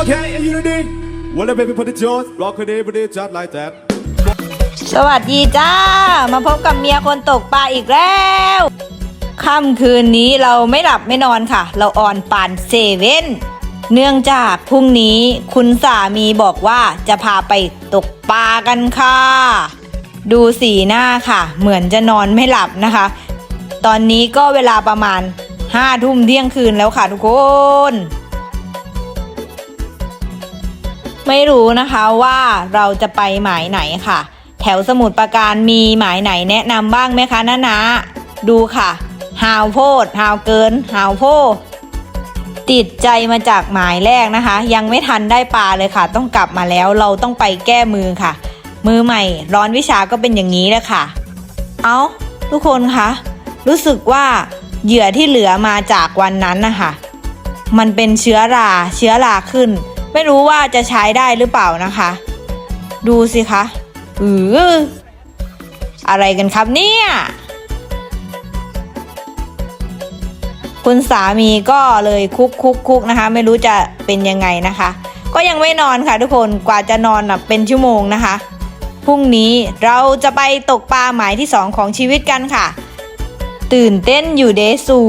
Okay, are you ready? Well, baby, put it yours. Rock it, every day, just like that. สวัสดีจ้า มาพบกับเมียคนตกปลาอีกแล้วค่ำคืนนี้เราไม่หลับไม่นอนค่ะ เราออนปานเซเว่นเนื่องจากพรุ่งนี้คุณสามีบอกว่าจะพาไปตกปลากันค่ะ ดูสีหน้าค่ะ เหมือนจะนอนไม่หลับนะคะ ตอนนี้ก็เวลาประมาณห้าทุ่มเที่ยงคืนแล้วค่ะทุกคน ไม่รู้นะคะว่าเราจะไปหมายไหนค่ะ แถวสมุทรปราการมีหมายไหนแนะนำบ้างไหมคะน้านาดูค่ะฮาวโพดฮาวเกินฮาวโพติดใจมาจากหมายแรกนะคะ ยังไม่ทันได้ปลาเลยค่ะ ต้องกลับมาแล้วเราต้องไปแก้มือค่ะ มือใหม่ร้อนวิชาก็เป็นอย่างนี้แหละค่ะ เอาทุกคนคะรู้สึกว่าเหยื่อที่เหลือมาจากวันนั้นนะคะมันเป็นเชื้อราเชื้อราขึ้น ไม่รู้ว่าจะใช้ได้หรือเปล่านะคะ ดูสิคะอืออะไรกันครับเนี่ยคุณสามีก็เลยคุกคุกคุกนะคะ ไม่รู้จะเป็นยังไงนะคะ ก็ยังไม่นอนค่ะทุกคนกว่าจะนอนนะเป็นชั่วโมงนะคะพรุ่งนี้เราจะไปตกปลาหมายที่สองของชีวิตกันค่ะ ตื่นเต้นอยู่เดสู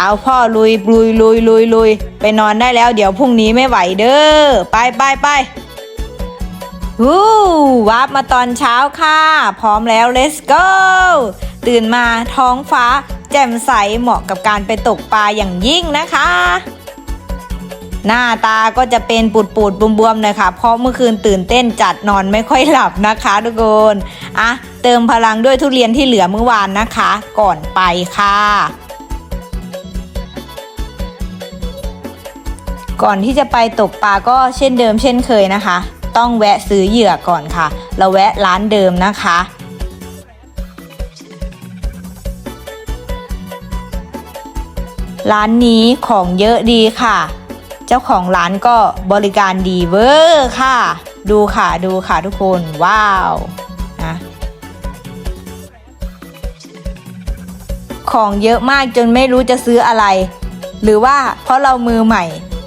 เอาพ่อลุยลุยลุยลุยลุยไปนอนได้แล้วเดี๋ยวพรุ่งนี้ไม่ไหวเด้อไปไปไปวู้วาร์ปมาตอนเช้าค่ะ พร้อมแล้ว let's go ตื่นมาท้องฟ้า แจ่มใสเหมาะกับการไปตกปลาอย่างยิ่งนะคะ หน้าตาก็จะเป็นปูดปูดบวมๆหน่อยค่ะ เพราะเมื่อคืนตื่นเต้นจัดนอนไม่ค่อยหลับนะคะทุกคน อะ เติมพลังด้วยทุเรียนที่เหลือเมื่อวานนะคะ ก่อนไปค่ะ ก่อนที่จะไปตกปลาก็เช่นเดิมเช่นเคยนะคะ ต้องแวะซื้อเหยื่อก่อนค่ะ เราแวะร้านเดิมนะคะร้านนี้ของเยอะดีค่ะ เจ้าของร้านก็บริการดีเวอร์ค่ะ ดูค่ะดูค่ะทุกคนว้าวนะของเยอะมากจนไม่รู้จะซื้ออะไร หรือว่าเพราะเรามือใหม่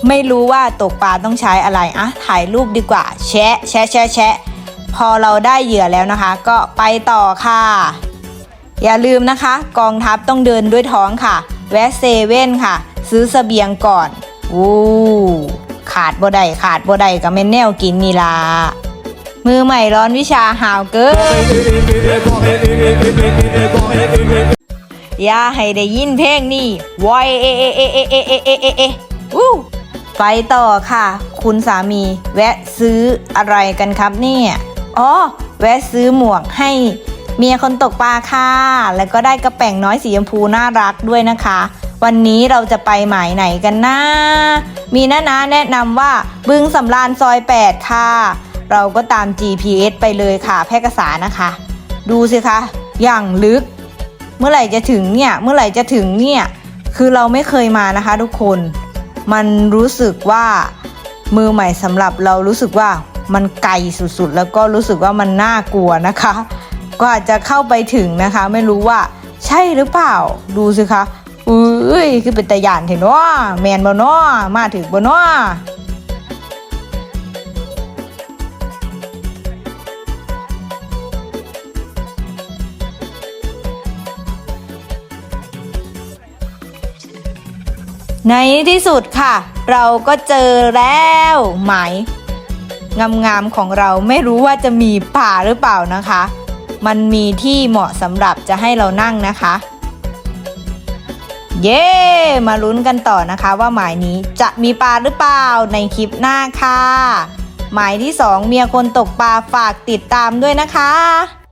ไม่รู้ว่าตกปลาต้องใช้อะไรอะถ่ายรูปดีกว่า แชะแชะแชะแชะพอเราได้เหยื่อแล้วนะคะ ก็ไปต่อค่ะ อย่าลืมนะคะ กองทัพต้องเดินด้วยท้องค่ะ แวะเซเว่นค่ะ ซื้อเสบียงก่อนอู้ขาดบ่ได้ขาดบ่ได้กับแม่นแนวกินนี่ล่ะมือใหม่ร้อนวิชาหาวเกินอย่าให้ได้ยินเพลงนี่วอยเอเอเอเอเอเอเอเอเออู้ ไปต่อค่ะ คุณสามีแวะซื้ออะไรกันครับเนี่ยอ๋อแวะซื้อหมวกให้เมียคนตกปลาค่ะ แล้วก็ได้กระแป่งน้อยสีชมพูน่ารักด้วยนะคะ วันนี้เราจะไปหมายไหนกันนะ มีน้านาแนะนำว่าบึงสำราญซอย 8 ค่ะ เราก็ตาม GPS ไปเลยค่ะ แพร่กษานะคะ ดูสิคะ อย่างลึก เมื่อไหร่จะถึงเนี่ย เมื่อไหร่จะถึงเนี่ย คือเราไม่เคยมานะคะทุกคน มันรู้สึกว่ามือใหม่สำหรับเรารู้สึกว่ามันไกลสุดๆ แล้วก็รู้สึกว่ามันน่ากลัวนะคะ ก็อาจจะเข้าไปถึงนะคะ ไม่รู้ว่าใช่หรือเปล่าดูสิคะอุ้ยคือเป็นตะยานเห็นว่าแมนบ่เนาะมาถึงบ่เนอ ในที่สุดค่ะ เราก็เจอแล้วหมายงามๆของเราไม่รู้ว่าจะมีป่าหรือเปล่านะคะ มันมีที่เหมาะสำหรับจะให้เรานั่งนะคะ เย้ มาลุ้นกันต่อนะคะว่าหมายนี้จะมีปลาหรือเปล่าในคลิปหน้าค่ะ หมายที่สองเมียคนตกปลาฝากติดตามด้วยนะคะ